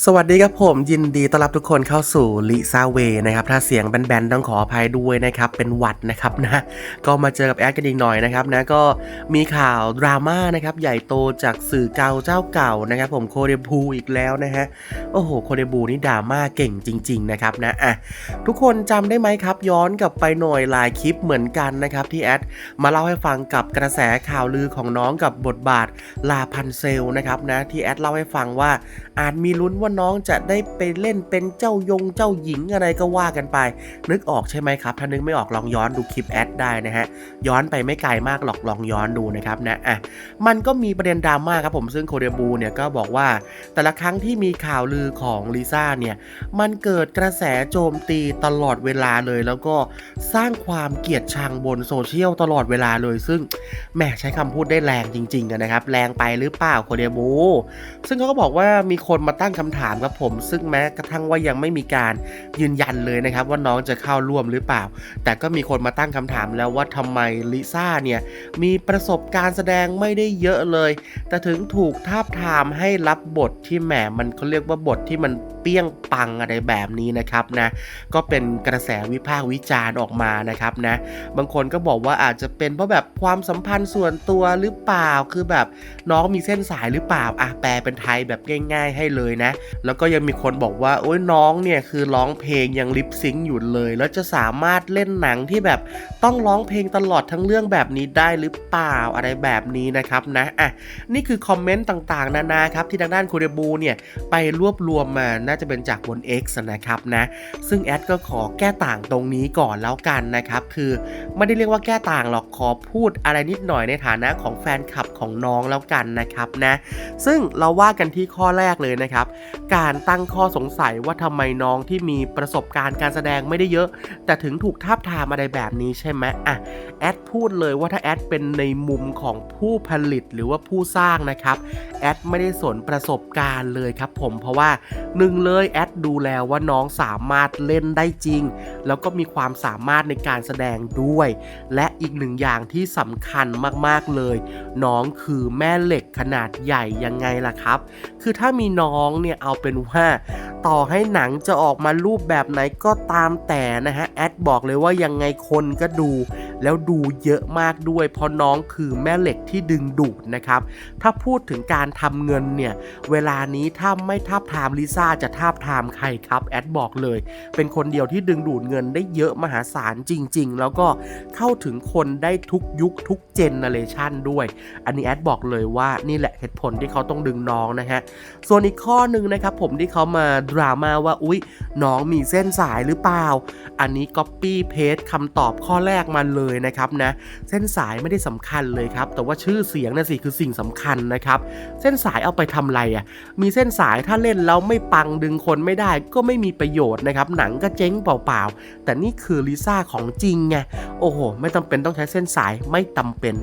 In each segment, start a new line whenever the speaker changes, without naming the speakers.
สวัสดีครับผมยินดีต้อนรับทุกคนเข้าสู่ลิซาเวนะครับถ้าเสียงแบนๆต้องขออภัยด้วยนะครับเป็นหวัดนะครับนะก็มาเจอกับแอดกันอีกหน่อยนะครับนะก็มีข่าวดราม่านะครับใหญ่โตจากสื่อเก่าเจ้าเก่านะครับผมโคเดบูอีกแล้วนะฮะโอ้โหโคเดบูนี่ดราม่าเก่งจริง ๆนะครับนะอะทุกคนจำได้ไหมครับ ย้อนกลับไปหน่อยหลายคลิปเหมือนกันนะครับที่แอดมาเล่าให้ฟังกับกระแสข่าวลือของน้องกับบทบาทลาพันเซลนะครับนะที่แอดเล่าให้ฟังว่าอาจมีลุ้นว่าน้องจะได้ไปเล่นเป็นเจ้ายงเจ้าหญิงอะไรก็ว่ากันไป นึกออกใช่ไหมครับ ถ้านึกไม่ออกลองย้อนดูคลิปแอดได้นะฮะ ย้อนไปไม่ไกลมากหรอกลองย้อนดูนะครับนะ อะ มันก็มีประเด็นดราม่าครับผมซึ่งโคเดบูเนี่ยก็บอกว่า แต่ละครั้งที่มีข่าวลือของลิซ่าเนี่ย มันเกิดกระแสโจมตีตลอดเวลาเลย แล้วก็สร้างความเกลียดชังบนโซเชียลตลอดเวลาเลย ซึ่งแหมใช้คำพูดได้แรงจริงๆนะครับ แรงไปหรือเปล่าโคเดบูซึ่งเขาก็บอกว่ามีคนมาตั้งคำถามกับผม ซึ่งแม้กระทั่งว่ายังไม่มีการยืนยันเลยนะครับว่าน้องจะเข้าร่วมหรือเปล่า แต่ก็มีคนมาตั้งคำถามแล้วว่าทำไมลิซ่าเนี่ยมีประสบการณ์แสดงไม่ได้เยอะเลย แต่ถึงถูกทาบทามให้รับบทที่แหมมันเขาเรียกว่าบทที่มัน เปี้ยงปังอะไรแบบนี้นะครับนะก็เป็นกระแสวิพากษ์วิจารณ์ออกมานะครับนะบางคนก็บอกว่าอาจจะเป็นเพราะแบบความสัมพันธ์ส่วนตัวหรือเปล่าคือแบบน้องมีเส้นสายหรือเปล่าอะแปลเป็นไทยแบบง่าย ๆ ให้เลยนะ แล้วก็ยังมีคนบอกว่าโอ้ยน้องเนี่ยคือร้องเพลงยังลิปซิงค์อยู่เลย แล้วจะสามารถเล่นหนังที่แบบต้องร้องเพลงตลอดทั้งเรื่องแบบนี้ได้หรือเปล่าอะไรแบบนี้นะครับนะอะนี่คือคอมเมนต์ต่างๆ นานาครับที่ทางด้านคูเรบูเนี่ยไปรวบรวมมาน่าจะเป็นจากบน X นะครับนะซึ่งแอดก็ขอแก้ต่างตรงนี้ก่อนแล้วกันนะครับคือไม่ได้เรียกว่าแก้ต่างหรอกขอพูดอะไรนิดหน่อยในฐานะของแฟนคลับของน้องแล้วกันนะครับนะซึ่งเราว่ากันที่ข้อแรกเลยนะครับ การตั้งข้อสงสัยว่าทำไมน้องที่มีประสบการณ์การแสดงไม่ได้เยอะ แต่ถึงถูกทาบทามอะไรแบบนี้ใช่ไหมอะแอดพูดเลยว่าถ้าแอดเป็นในมุมของผู้ผลิตหรือว่าผู้สร้างนะครับแอดไม่ได้สนประสบการณ์เลยครับผมเพราะว่าหนึ่งเลยแอดดูแล้วว่าน้องสามารถเล่นได้จริง แล้วก็มีความสามารถในการแสดงด้วย และอีกหนึ่งอย่างที่สำคัญมากๆเลย น้องคือแม่เหล็กขนาดใหญ่ยังไงล่ะครับ คือถ้ามีน้องเนี่ยเอาเป็นว่าต่อให้หนังจะออกมารูปแบบไหนก็ตามแต่นะฮะแอดบอกเลยว่ายังไงคนก็ดู แล้วดูเยอะมากด้วย เพราะน้องคือแม่เหล็กที่ดึงดูดนะครับ ถ้าพูดถึงการทำเงินเนี่ย เวลานี้ถ้าไม่ทาบทามลิซ่าจะทาบทามใครครับแอดบอกเลย เป็นคนเดียวที่ดึงดูดเงินได้เยอะมหาศาลจริง ๆ แล้วก็เข้าถึงคนได้ทุกยุคทุกเจนเนเรชันด้วย อันนี้แอดบอกเลยว่านี่แหละเหตุผลที่เขาต้องดึงน้องนะฮะ ส่วนอีกข้อหนึ่งนะครับผมที่เขามาดราม่าว่าอุ๊ย น้องมีเส้นสายหรือเปล่า อันนี้ Copy Paste คำตอบข้อแรกมาเลยนะครับนะ เส้นสายไม่ได้สำคัญเลยครับ แต่ว่าชื่อเสียงน่ะสิคือสิ่งสำคัญนะครับ เส้นสายเอาไปทำอะไรอะ่ะ มีเส้นสายถ้าเล่นแล้วไม่ปังดึงคนไม่ได้ก็ไม่มีประโยชน์นะครับ หนังก็เจ๊งเปล่าๆ แต่นี่คือลิซ่าของจริงไง โอ้โห ไม่จำเป็นต้องใช้เส้นสายไม่จำเป็น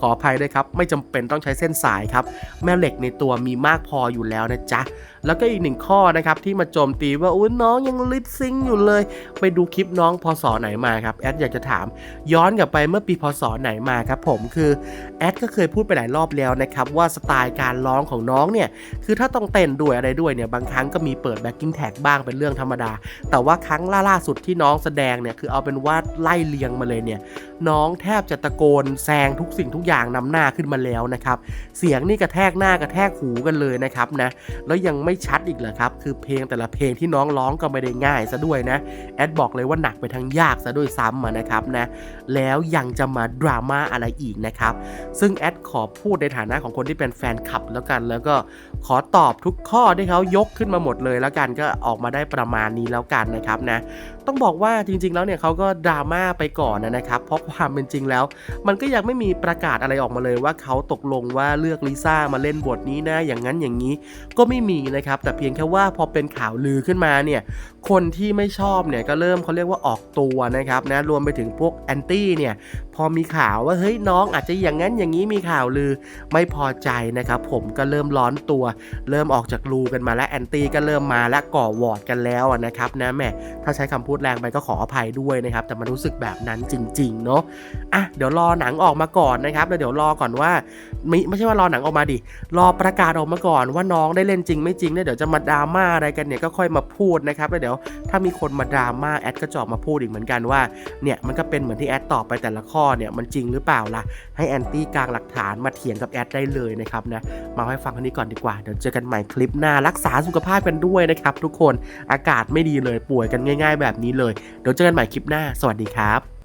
ขออภัยด้วยครับ ไม่จำเป็นต้องใช้เส้นสายครับ แม่เหล็กในตัวมีมากพออยู่แล้วนะจ๊ะ แล้วก็อีกหนึ่งข้อนะครับ ที่มาโจมตีว่าอุ้ยน้องยังลิปซิงค์อยู่เลย ไปดูคลิปน้องพศไหนมาครับ แอดอยากจะถาม ย้อนกลับไปเมื่อปีพศไหนมาครับผมคือแอดก็เคยพูดไปหลายรอบแล้วนะครับว่าสไตล์การร้องของน้องเนี่ยคือถ้าต้องเต้นด้วยอะไรด้วยเนี่ยบางครั้งก็มีเปิดแบ็กกิ้งแท็กบ้างเป็นเรื่องธรรมดา แต่ว่าครั้งล่าสุดที่น้องแสดงเนี่ยคือเอาเป็นว่าไล่เลียงมาเลยเนี่ยน้องแทบจะตะโกนแซงทุกสิ่งทุกอย่างนำหน้าขึ้นมาแล้วนะครับเสียงนี่กระแทกหน้ากระแทกหูกันเลยนะครับนะแล้วยังไม่ชัดอีกเหรอครับคือเพลงแต่ละเพลงที่น้องร้องก็ไม่ได้ง่ายซะด้วยนะแอดบอกเลยว่าหนักไปทางยากซะด้วยซ้ำนะครับนะแล้วยังจะมาดราม่าอะไรอีกนะครับซึ่งแอดขอพูดในฐานะของคนที่เป็นแฟนคลับแล้วกัน แล้วก็ขอตอบทุกข้อที่เขายกขึ้นมาหมดเลยแล้วกันก็ออกมาได้ประมาณนี้แล้วกันนะครับนะต้องบอกว่าจริง ๆ แล้วเนี่ยเขาก็ดราม่าไปก่อนนะครับเพราะความเป็นจริงแล้ว มันก็ยังไม่มีประกาศอะไรออกมาเลยว่าเขาตกลงว่าเลือกลิซ่ามาเล่นบทนี้นะอย่างนั้นอย่างนี้ก็ไม่มีนะครับแต่เพียงแค่ว่าพอเป็นข่าวลือขึ้นมาเนี่ยคนที่ไม่ชอบเนี่ยก็เริ่มเขาเรียกว่าออกตัวนะครับนะรวมไปถึงพวกแอนตี้เนี่ยพอมีข่าวว่าเฮ้ยน้องอาจจะอย่างนั้นอย่างนี้มีข่าวลือไม่พอใจนะครับผมก็เริ่มร้อนตัว เริ่มออกจากรูกันมาแล้วแอนตี้ก็เริ่มมาและก่อวอร์ดกันแล้วนะครับนะแหม่ถ้าใช้คำพูดแรงไปก็ขออภัยด้วยนะครับ แต่มันรู้สึกแบบนั้นจริง ๆ เนาะอะเดี๋ยวรอหนังออกมาก่อนนะครับแล้วเดี๋ยวรอก่อนว่าไม่ไม่ใช่ว่ารอหนังออกมาดิรอประกาศออกมาก่อนว่าน้องได้เล่นจริงไม่จริงเนี่ยเดี๋ยวจะมาดราม่าอะไรกันเนี่ยก็ค่อยมาพูดนะครับแล้วเดี๋ยวถ้ามีคนมาดราม่าแอดก็จะออกมาพูดอีกเหมือนกันว่าเนี่ยมันก็เป็นเหมือนที่แอดตอบไปแต่ละข้อเนี่ยมันจริงหรือเปล่าล่ะให้แอนตี้กลางหลักฐานมาเถียงกับแอดได้เลยนะครับนะมาให้ฟังเท่านี้ก่อนดีกว่าเดี๋ยวเจอกันใหม่คลิปหน้ารักษาสุขภาพกันด้วยนะครับทุกคนอากาศไม่ดีเลยป่วยกันง่าย ๆ แบบนี้เลยเดี๋ยวเจอกันใหม่คลิปหน้า สวัสดีครับ